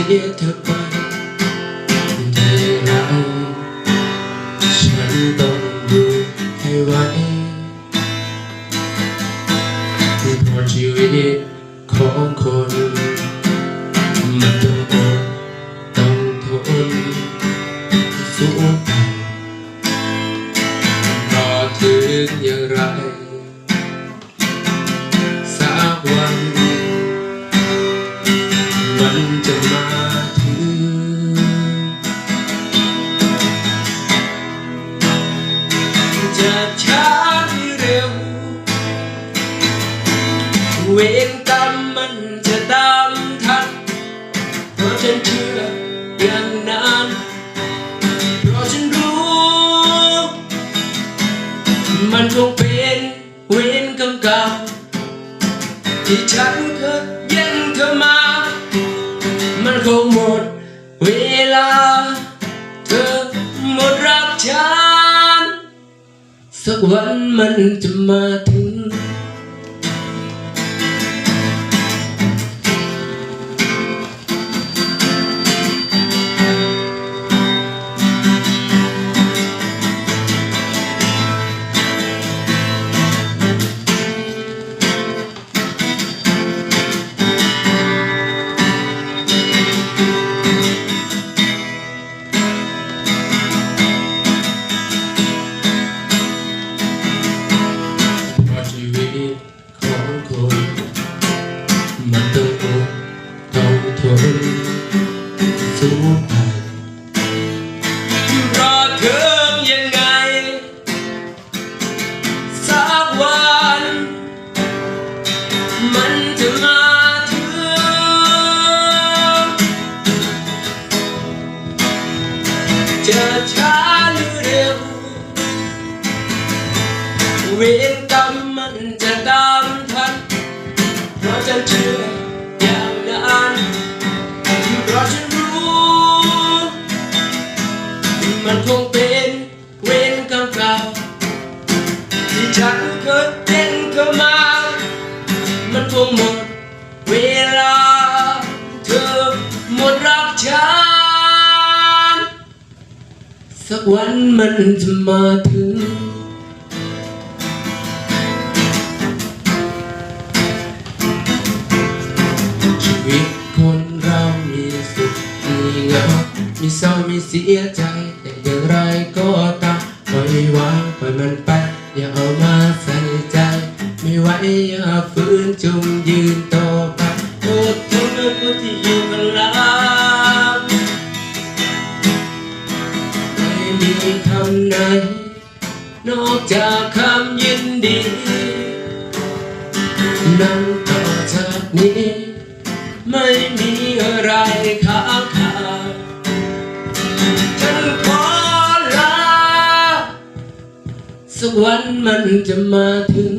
ียเธอไปได้ไรฉันต้องดูให้ไหวเพราะชีวิตของคนมันต้องอดต้องทนสู้ไปรอถึงอย่างไร เวรกรรมมันจะตามทันเพราะฉันเชื่ออย่างนั้นเพราะฉันรู้ มันคงเป็นเวรกรรมเก่าที่ฉันเคยย่งเธอมา มันคงหมดเวลา เธอหมดรักฉัน สักวันมันจะมาถึง จะช้าหรือเร็ว เวรกรรมมันจะตามทัน เพราะฉันเชื่ออย่างนั้นเพราะฉันรู้ มันคงเป็นเวรกรรมเก่าที่ฉันเคยเป็นเธอมา สักวันมันจะมาถึง ชีวิตคนเรามีสุขมีเหงามีเศร้ามีเสียใจแต่อย่างไรก็ตามปล่อยวางปล่อยมันไป อย่าเอามาใส่ใจ ไม่ไหวอย่าฝืนจงยืน มีคำไหน นอกจากคำยินดี นั้นต่อจากนี้ ไม่มีอะไรค้างคาฉันขอลาสักวันมันจะมาถึง